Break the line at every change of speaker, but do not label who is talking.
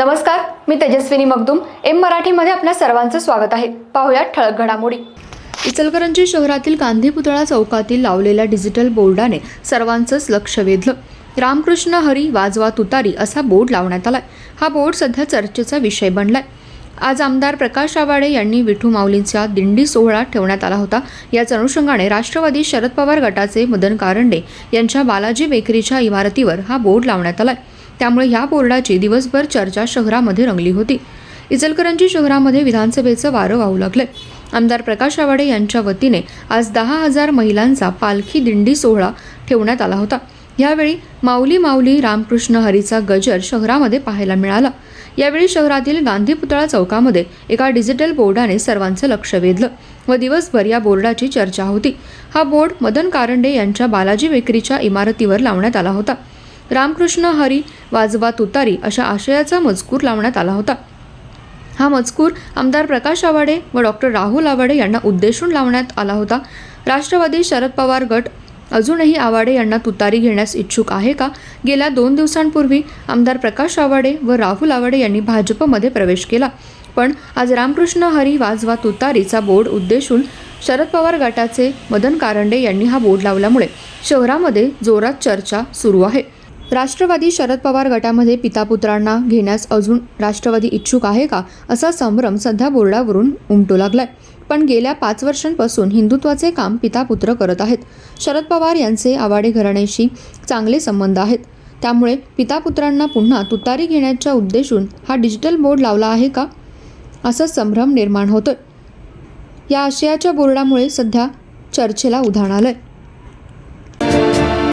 नमस्कार मी तेजस्विनी मगदुम. एम मराठीमध्ये आपल्या सर्वांचं स्वागत आहे. पाहुयात ठळक घडामोडी. इचलकरंजी शहरातील गांधी पुतळा चौकातील लावलेल्या डिजिटल बोर्डाने सर्वांचंच लक्ष वेधलं. रामकृष्ण हरी वाजवा तुतारी असा बोर्ड लावण्यात आलाय. हा बोर्ड सध्या चर्चेचा विषय बनलाय. आज आमदार प्रकाश आवाडे यांनी विठू माऊलींचा दिंडी सोहळा ठेवण्यात आला होता. याच अनुषंगाने राष्ट्रवादी शरद पवार गटाचे मदन कारंडे यांच्या बालाजी बेकरीच्या इमारतीवर हा बोर्ड लावण्यात आलाय. त्यामुळे ह्या बोर्डाची दिवसभर चर्चा शहरामध्ये रंगली होती. इचलकरंजी शहरामध्ये विधानसभेचं वारं वाहू लागलं आमदार प्रकाश आवाडे यांच्या वतीने आज दहा हजार महिलांचा पालखी दिंडी सोहळा ठेवण्यात आला होता. यावेळी माऊली माऊली रामकृष्ण हरीचा गजर शहरामध्ये पाहायला मिळाला. यावेळी शहरातील गांधी पुतळा चौकामध्ये एका डिजिटल बोर्डाने सर्वांचं लक्ष वेधलं व दिवसभर या बोर्डाची चर्चा होती. हा बोर्ड मदन कारंडे यांच्या बालाजी बेकरीच्या इमारतीवर लावण्यात आला होता. रामकृष्ण हरी वाजवा तुतारी अशा आशयाचा मजकूर लावण्यात आला होता. हा मजकूर आमदार प्रकाश आवाडे व डॉक्टर राहुल आवाडे यांना उद्देशून लावण्यात आला होता. राष्ट्रवादी शरद पवार गट अजूनही आवाडे यांना तुतारी घेण्यास इच्छुक आहे का? गेल्या दोन दिवसांपूर्वी आमदार प्रकाश आवाडे व राहुल आवाडे यांनी भाजपमध्ये प्रवेश केला. पण आज रामकृष्ण हरी वाजवा तुतारीचा बोर्ड उद्देशून शरद पवार गटाचे मदन कारंडे यांनी हा बोर्ड लावल्यामुळे शहरामध्ये जोरात चर्चा सुरू आहे. राष्ट्रवादी शरद पवार गटामध्ये पितापुत्रांना घेण्यास अजून राष्ट्रवादी इच्छुक आहे का असा संभ्रम सध्या बोर्डावरून उमटू लागलाय. पण गेल्या पाच वर्षांपासून हिंदुत्वाचे काम पितापुत्र करत आहेत. शरद पवार यांचे आवाडे घराण्याशी चांगले संबंध आहेत. त्यामुळे पितापुत्रांना पुन्हा तुतारी घेण्याच्या उद्देशून हा डिजिटल बोर्ड लावला आहे का असा संभ्रम निर्माण होतोय. या आशयाच्या बोर्डामुळे सध्या चर्चेला उधाण आलंय.